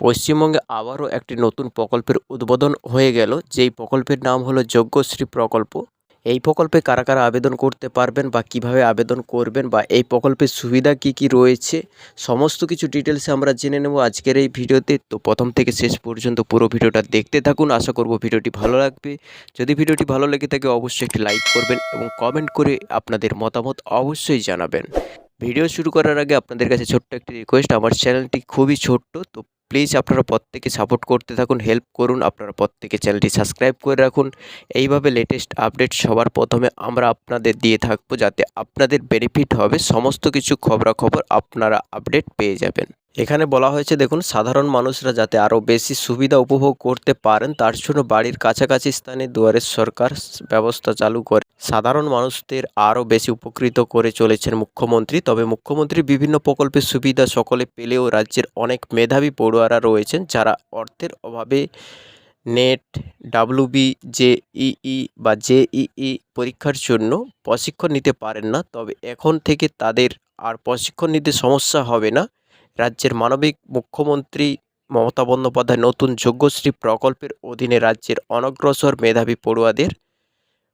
পশ্চিমবঙ্গে আবারও একটি নতুন প্রকল্পের উদ্বোধন হয়ে গেল। যেই প্রকল্পের নাম হলো যজ্ঞশ্রী প্রকল্প। এই প্রকল্পে কারা কারা আবেদন করতে পারবেন বা কীভাবে আবেদন করবেন বা এই প্রকল্পের সুবিধা কি কি রয়েছে, সমস্ত কিছু ডিটেলসে আমরা জেনে নেব আজকের এই ভিডিওতে। তো প্রথম থেকে শেষ পর্যন্ত পুরো ভিডিওটা দেখতে থাকুন। আশা করব ভিডিওটি ভালো লাগবে। যদি ভিডিওটি ভালো লেগে থাকে অবশ্যই একটি লাইক করবেন এবং কমেন্ট করে আপনাদের মতামত অবশ্যই জানাবেন। ভিডিও শুরু করার আগে আপনাদের কাছে ছোট্ট একটি রিকোয়েস্ট আমার চ্যানেলটি খুবই ছোট্ট, তো প্লিজ আপনারা প্রত্যেকে সাপোর্ট করতে থাকুন হেল্প করুন, আপনারা প্রত্যেকে চ্যানেলটি সাবস্ক্রাইব করে রাখুন। এইভাবে লেটেস্ট আপডেট সবার প্রথমে আমরা আপনাদের দিয়ে থাকব, যাতে আপনাদের বেনিফিট হবে, সমস্ত কিছু খবরাখবর আপনারা আপডেট পেয়ে যাবেন। এখানে বলা হয়েছে, দেখুন, সাধারণ মানুষরা যাতে আরও বেশি সুবিধা উপভোগ করতে পারেন, তার জন্য বাড়ির কাছাকাছি স্থানে দুয়ারের সরকার ব্যবস্থা চালু করে সাধারণ মানুষদের আরও বেশি উপকৃত করে চলেছেন মুখ্যমন্ত্রী। তবে মুখ্যমন্ত্রী বিভিন্ন প্রকল্পের সুবিধা সকলে পেলেও রাজ্যের অনেক মেধাবী পড়ুয়ারা রয়েছেন, যারা অর্থের অভাবে নেট ডাব্লুবি জেইই বা জেইই পরীক্ষার জন্য প্রশিক্ষণ নিতে পারেন না। তবে এখন থেকে তাদের আর প্রশিক্ষণ নিতে সমস্যা হবে না। রাজ্যের মানবিক মুখ্যমন্ত্রী মমতা বন্দ্যোপাধ্যায় নতুন যোগ্যশ্রী প্রকল্পের অধীনে রাজ্যের অনগ্রসর মেধাবী পড়ুয়াদের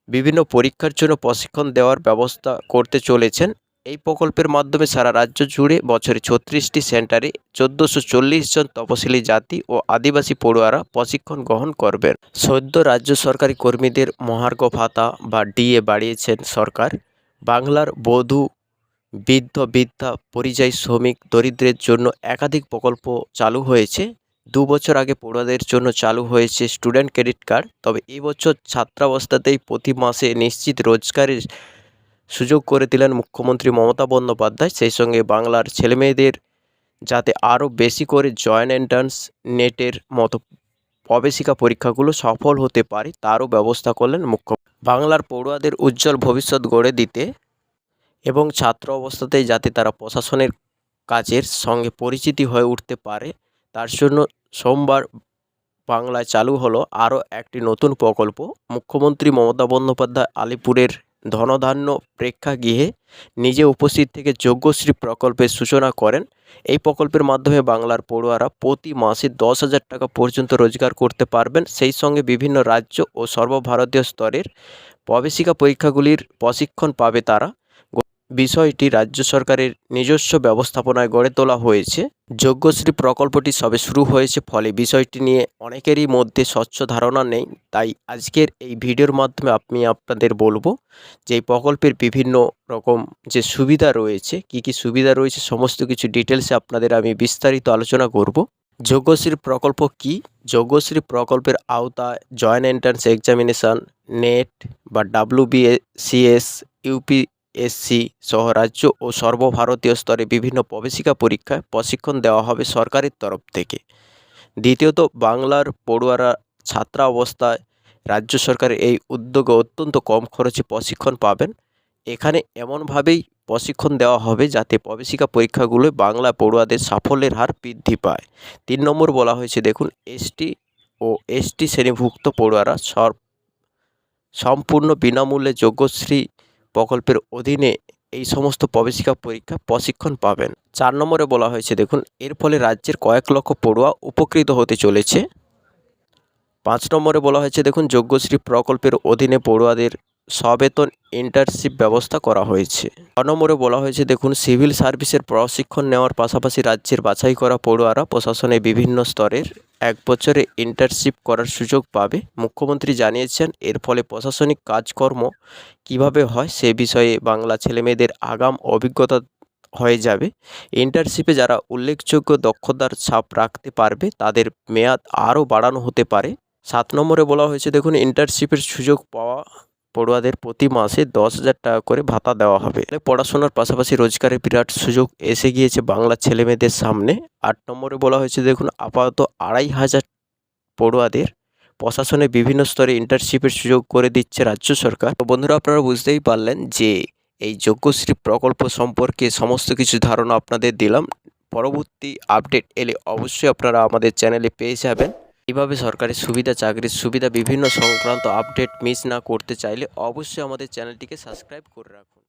বিভিন্ন পরীক্ষার জন্য প্রশিক্ষণ দেওয়ার ব্যবস্থা করতে চলেছেন। এই প্রকল্পের মাধ্যমে সারা রাজ্য জুড়ে বছরে ছত্রিশটি সেন্টারে চোদ্দোশো চল্লিশ জন তপশিলি জাতি ও আদিবাসী পড়ুয়ারা প্রশিক্ষণ গ্রহণ করবেন। সদ্য রাজ্য সরকারি কর্মীদের মহার্ঘ ভাতা বা ডিএ বাড়িয়েছেন সরকার। বাংলার বধূ বৃদ্ধ বৃদ্ধা পরিযায়ী শ্রমিক দরিদ্রের জন্য একাধিক প্রকল্প চালু হয়েছে। দু বছর আগে পড়ুয়াদের জন্য চালু হয়েছে স্টুডেন্ট ক্রেডিট কার্ড। তবে এই বছর ছাত্রাবস্থাতেই প্রতি মাসে নিশ্চিত রোজগারের সুযোগ করে দিলেন মুখ্যমন্ত্রী মমতা বন্দ্যোপাধ্যায়। সেই সঙ্গে বাংলার ছেলেমেয়েদের যাতে আরও বেশি করে জয়েন্ট এন্ট্রান্স নেটের মতো প্রবেশিকা পরীক্ষাগুলো সফল হতে পারে, তারও ব্যবস্থা করলেন মুখ্য বাংলার পড়ুয়াদের উজ্জ্বল ভবিষ্যৎ গড়ে দিতে এবং ছাত্র অবস্থাতেই যাতে তারা প্রশাসনের কাজের সঙ্গে পরিচিতি হয়ে উঠতে পারে, তার জন্য সোমবার বাংলায় চালু হলো আরও একটি নতুন প্রকল্প। মুখ্যমন্ত্রী মমতা বন্দ্যোপাধ্যায় আলিপুরের ধনধান্য প্রেক্ষাগৃহে নিজে উপস্থিত থেকে যজ্ঞশ্রী প্রকল্পের সূচনা করেন। এই প্রকল্পের মাধ্যমে বাংলার পড়ুয়ারা প্রতি মাসে দশ হাজার টাকা পর্যন্ত রোজগার করতে পারবেন। সেই সঙ্গে বিভিন্ন রাজ্য ও সর্বভারতীয় স্তরের প্রবেশিকা পরীক্ষাগুলির প্রশিক্ষণ পাবে তারা। বিষয়টি রাজ্য সরকারের নিজস্ব ব্যবস্থাপনায় গড়ে তোলা হয়েছে। যজ্ঞশ্রী প্রকল্পটি সবে শুরু হয়েছে, ফলে বিষয়টি নিয়ে অনেকেরই মধ্যে স্বচ্ছ ধারণা নেই। তাই আজকের এই ভিডিওর মাধ্যমে আমি আপনাদের বলব যে এই প্রকল্পের বিভিন্ন রকম যে সুবিধা রয়েছে, কি কি সুবিধা রয়েছে, সমস্ত কিছু ডিটেলসে আপনাদের আমি বিস্তারিত আলোচনা করব। যজ্ঞশ্রী প্রকল্প কি? যজ্ঞশ্রী প্রকল্পের আওতায় জয়েন্ট এন্ট্রান্স এক্সামিনেশান নেট বা ডাব্লিউবিএসিএস ইউপি এসসি সহ রাজ্য ও সর্বভারতীয় স্তরে বিভিন্ন প্রবেশিকা পরীক্ষায় প্রশিক্ষণ দেওয়া হবে সরকারের তরফ থেকে। দ্বিতীয়ত, বাংলার পড়ুয়ারা ছাত্রা অবস্থায় রাজ্য সরকারের এই উদ্যোগে অত্যন্ত কম খরচে প্রশিক্ষণ পাবেন। এখানে এমনভাবেই প্রশিক্ষণ দেওয়া হবে যাতে প্রবেশিকা পরীক্ষাগুলো বাংলা পড়ুয়াদের সাফল্যের হার বৃদ্ধি পায়। তিন নম্বর বলা হয়েছে, দেখুন, এসটি ও এসটি শ্রেণীভুক্ত পড়ুয়ারা সম্পূর্ণ বিনামূল্যে যোগ্যশ্রী প্রকল্পের অধীনে এই সমস্ত প্রবেশিকা পরীক্ষা প্রশিক্ষণ পাবেন। চার নম্বরে বলা হয়েছে, দেখুন, এর ফলে রাজ্যের কয়েক লক্ষ পড়ুয়া উপকৃত হতে চলেছে। পাঁচ নম্বরে বলা হয়েছে, দেখুন যোগ্যশ্রী প্রকল্পের অধীনে পড়ুয়াদের সবেতন ইন্টার্নশিপ ব্যবস্থা করা হয়েছে। ছ নম্বরে বলা হয়েছে, দেখুন, সিভিল সার্ভিসের প্রশিক্ষণ নেওয়ার পাশাপাশি রাজ্যের বাছাই করা পড়ুয়ারা প্রশাসনে বিভিন্ন স্তরের এক বছরে ইন্টার্নশিপ করার সুযোগ পাবে। মুখ্যমন্ত্রী জানিয়েছেন, এর ফলে প্রশাসনিক কাজকর্ম কীভাবে হয় সে বিষয়ে বাংলা ছেলেমেয়েদের আগাম অভিজ্ঞতা হয়ে যাবে। ইন্টার্নশিপে যারা উল্লেখযোগ্য দক্ষতার ছাপ রাখতে পারবে, তাদের মেয়াদ আরও বাড়ানো হতে পারে। সাত নম্বরে বলা হয়েছে, দেখুন, ইন্টার্নশিপের সুযোগ পাওয়া পড়ুয়াদের প্রতি মাসে দশ হাজার টাকা করে ভাতা দেওয়া হবে। পড়াশোনার পাশাপাশি রোজগারের বিরাট সুযোগ এসে গিয়েছে বাংলা ছেলেমেয়েদের সামনে। আট নম্বরে বলা হয়েছে, দেখুন, আপাতত আড়াই হাজার পড়ুয়াদের প্রশাসনে বিভিন্ন স্তরে ইন্টার্নশিপের সুযোগ করে দিচ্ছে রাজ্য সরকার। তো বন্ধুরা, আপনারা বুঝতেই পারলেন যে এই যজ্ঞশ্রী প্রকল্প সম্পর্কে সমস্ত কিছু ধারণা আপনাদের দিলাম। পরবর্তী আপডেট এলে অবশ্যই আপনারা আমাদের চ্যানেলে পেয়ে যাবেন। এইভাবে সরকারি সুবিধা, চাকরির সুবিধা, বিভিন্ন সংক্রান্ত আপডেট মিস না করতে চাইলে অবশ্যই আমাদের চ্যানেলটিকে সাবস্ক্রাইব করে রাখুন।